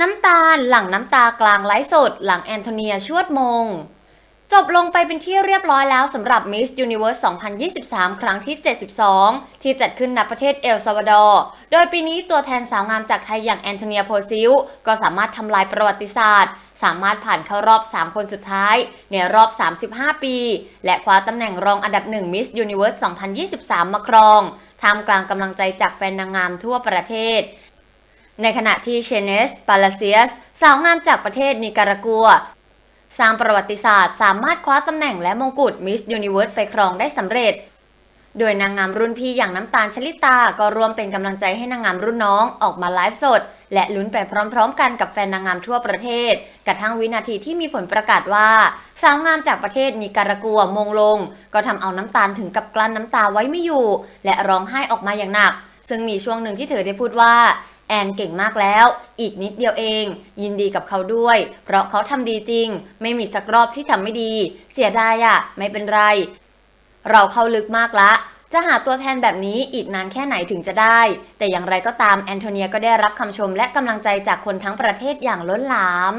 น้ำตาลหลังน้ำตากลางไลฟ์สด หลังแอนโทเนียชวดมง จบลงไปเป็นที่เรียบร้อยแล้วสำหรับ Miss Universe 2023 ครั้งที่ 72 ที่จัดขึ้นณประเทศเอลซาวาดอร์ โดยปีนี้ตัวแทนสาวงามจากไทยอย่างแอนโทเนียโพซิลก็สามารถทำลายประวัติศาสตร์ สามารถผ่านเข้ารอบ 3 คนสุดท้าย ในรอบ 35 ปี และคว้าตำแหน่งรองอันดับ 1 Miss Universe 2023 มาครองท่ามกลางกำลังใจจากแฟนนางงามทั่วประเทศ ในขณะที่เชเนส ปาลาเซียส สาวงามจากประเทศนิการากัว สร้างประวัติศาสตร์ สามารถคว้าตำแหน่งและมงกุฎมิสยูนิเวิร์สไปครองได้สำเร็จ โดยนางงามรุ่นพี่อย่างน้ำตาลชลิตา ก็ร่วมเป็นกำลังใจให้นางงามรุ่นน้องออกมาไลฟ์สด และลุ้นไปพร้อมๆ กันกับแฟนนางงามทั่วประเทศ กระทั่งวินาทีที่มีผลประกาศว่า สาวงามจากประเทศนิการากัวมงลง ก็ทำเอาน้ำตาลถึงกับกลั้นน้ำตาไว้ไม่อยู่ และร้องไห้ออกมาอย่างหนักซึ่งมีช่วงหนึ่งที่เธอได้พูดว่า แอนเก่งมากแล้ว อีกนิดเดียวเอง ยินดีกับเขาด้วย เพราะเขาทำดีจริง ไม่มีสักรอบที่ทำไม่ดี เสียดายอะไม่เป็นไร เราเข้าลึกมากละจะหาตัวแทนแบบนี้อีกนานแค่ไหนถึงจะได้ แต่อย่างไรก็ตามแอนโทเนียก็ได้รับคำชมและกำลังใจจากคนทั้งประเทศอย่างล้นหลาม